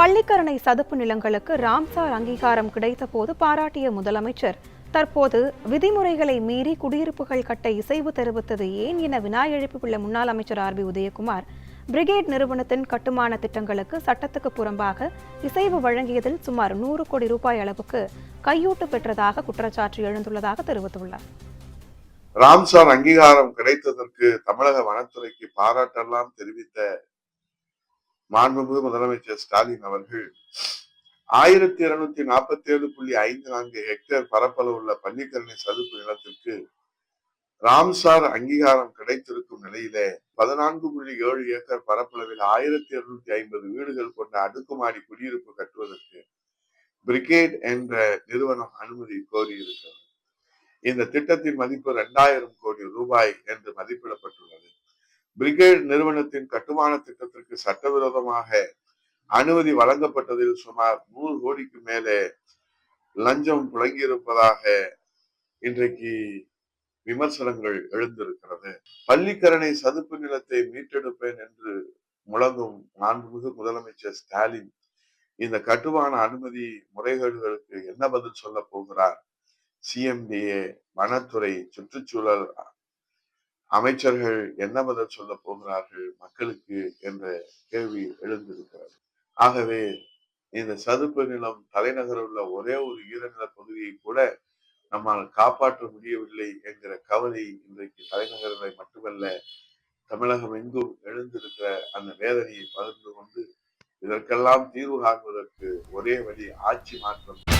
பள்ளிக்கரணை சதுப்பு நிலங்களுக்கு ராம்சார் அங்கீகாரம் கிடைத்தபோது பாராட்டிய முதலமைச்சர் தற்போது விதிமுறைகளை மீறி குடியிருப்புகள் கட்ட இசைவு தெரிவித்தது ஏன் என வினா எழுப்பியுள்ள முன்னாள் அமைச்சர் ஆர் பி உதயகுமார் பிரிகேட் நிறுவனத்தின் கட்டுமான திட்டங்களுக்கு சட்டத்துக்கு புறம்பாக இசைவு வழங்கியதில் சுமார் நூறு கோடி ரூபாய் அளவுக்கு கையூட்டு பெற்றதாக குற்றச்சாட்டு எழுந்துள்ளதாக தெரிவித்துள்ளார். ராம்சார் அங்கீகாரம் கிடைத்ததற்கு தமிழக வனத்துறைக்கு பாராட்டெல்லாம் தெரிவித்த மாண்புமிகு முதலமைச்சர் ஸ்டாலின் அவர்கள் ஆயிரத்தி இருநூத்தி நாற்பத்தி ஏழு புள்ளி ஐந்து நான்கு ஹெக்டேர் பரப்பளவு உள்ள பள்ளிக்கரணை சதுப்பு நிலத்திற்கு ராம்சார் அங்கீகாரம் கிடைத்திருக்கும் நிலையிலே பதினான்கு புள்ளி ஏழு ஏக்கர் பரப்பளவில் ஆயிரத்தி இருநூத்தி ஐம்பது வீடுகள் கொண்ட அடுக்குமாடி குடியிருப்பு கட்டுவதற்கு பிரிகேட் என்ற நிறுவனம் அனுமதி கோரியிருக்கிறது. இந்த திட்டத்தின் மதிப்பு இரண்டாயிரம் கோடி ரூபாய் என்று மதிப்பிடப்பட்டுள்ளது. பிரிகேட் நிறுவனத்தின் கட்டுமான திட்டத்திற்கு சட்டவிரோதமாக அனுமதி வழங்கப்பட்டதில் சுமார் நூறு கோடிக்கு மேலே லஞ்சம் புழங்கியிருப்பதாக இன்றைக்கு விமர்சனங்கள் எழுந்திருக்கிறது. பள்ளிக்கரணை சதுப்பு நிலத்தை மீட்டெடுப்பேன் என்று முழங்கும் மாண்புமிகு முதலமைச்சர் ஸ்டாலின் இந்த கட்டுமான அனுமதி முறைகேடுகளுக்கு என்ன பதில் சொல்ல போகிறார்? சிஎம்டிஏ வனத்துறை சுற்றுச்சூழல் அமைச்சர்கள் என்ன பதில் சொல்ல போகிறார்கள் மக்களுக்கு என்ற கேள்வி எழுந்திருக்கிறது. ஆகவே இந்த சதுப்பு நிலம் தலைநகரில் உள்ள ஒரே ஒரு ஈரநில பகுதியை கூட நம்மால் காப்பாற்ற முடியவில்லை என்கிற கவலை இன்றைக்கு தலைநகரில் மட்டுமல்ல தமிழகம் எங்கும் எழுந்திருக்கிற அந்த வேதனையை பகிர்ந்து கொண்டு இதற்கெல்லாம் தீர்வு காண்பதற்கு ஒரே வழி ஆட்சி மாற்றம்.